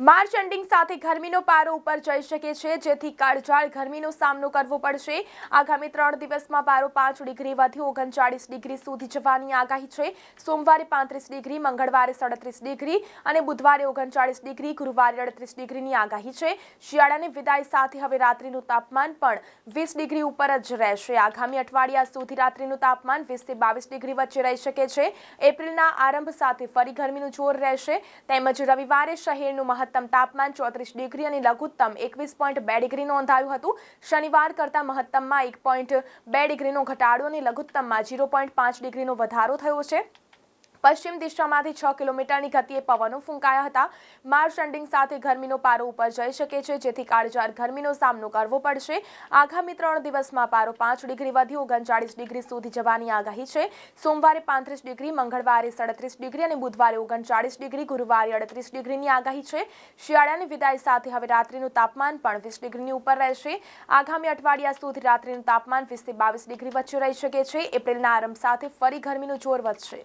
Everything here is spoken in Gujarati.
માર્ચ એન્ડિંગ સાથે ગરમીનો પારો ઉપર જઈ શકે છે. જેથી કાળઝાળ ગરમીનો સામનો કરવો પડશે. આગામી ત્રણ દિવસમાં પારો પાંચ ડિગ્રી વધી ઓગણચાળીસ ડિગ્રી સુધી જવાની આગાહી છે. સોમવારે પાંત્રીસ ડિગ્રી, મંગળવારે સાડત્રીસ ડિગ્રી અને બુધવારે ઓગણચાળીસ ડિગ્રી, ગુરુવારે અડત્રીસ ડિગ્રીની આગાહી છે. શિયાળાની વિદાય સાથે હવે રાત્રિનું તાપમાન પણ વીસ ડિગ્રી ઉપર જ રહેશે. આગામી અઠવાડિયા સુધી રાત્રિનું તાપમાન વીસથી બાવીસ ડિગ્રી વચ્ચે રહી શકે છે. એપ્રિલના આરંભ સાથે ફરી ગરમીનું જોર રહેશે. તેમજ રવિવારે શહેરનું મહત્તમ તાપમાન ચોત્રીસ ડિગ્રી અને લઘુત્તમ એકવીસ પોઈન્ટ બે ડિગ્રી નોંધાયું હતું. શનિવાર કરતાં મહત્તમમાં એક પોઈન્ટ બે ડિગ્રીનો ઘટાડો અને લઘુત્તમમાં ઝીરો પોઈન્ટ પાંચ ડિગ્રીનો વધારો થયો છે. પશ્ચિમ દિશામાંથી છ કિલોમીટરની ગતિએ પવનો ફૂંકાયા હતા. માર્ચ એન્ડિંગ સાથે ગરમીનો પારો ઉપર જઈ શકે છે, જેથી કાળજાર ગરમીનો સામનો કરવો પડશે. આગામી ત્રણ દિવસમાં પારો પાંચ ડિગ્રી વધી ઓગણચાળીસ ડિગ્રી સુધી જવાની આગાહી છે. સોમવારે પાંત્રીસ ડિગ્રી, મંગળવારે સાડત્રીસ ડિગ્રી અને બુધવારે ઓગણચાળીસ ડિગ્રી, ગુરુવારે અડત્રીસ ડિગ્રીની આગાહી છે. શિયાળાની વિદાય સાથે હવે રાત્રિનું તાપમાન પણ વીસ ડિગ્રીની ઉપર રહેશે. આગામી અઠવાડિયા સુધી રાત્રિનું તાપમાન વીસથી બાવીસ ડિગ્રી વચ્ચે રહી શકે છે. એપ્રિલના આરંભ સાથે ફરી ગરમીનું જોર વધશે.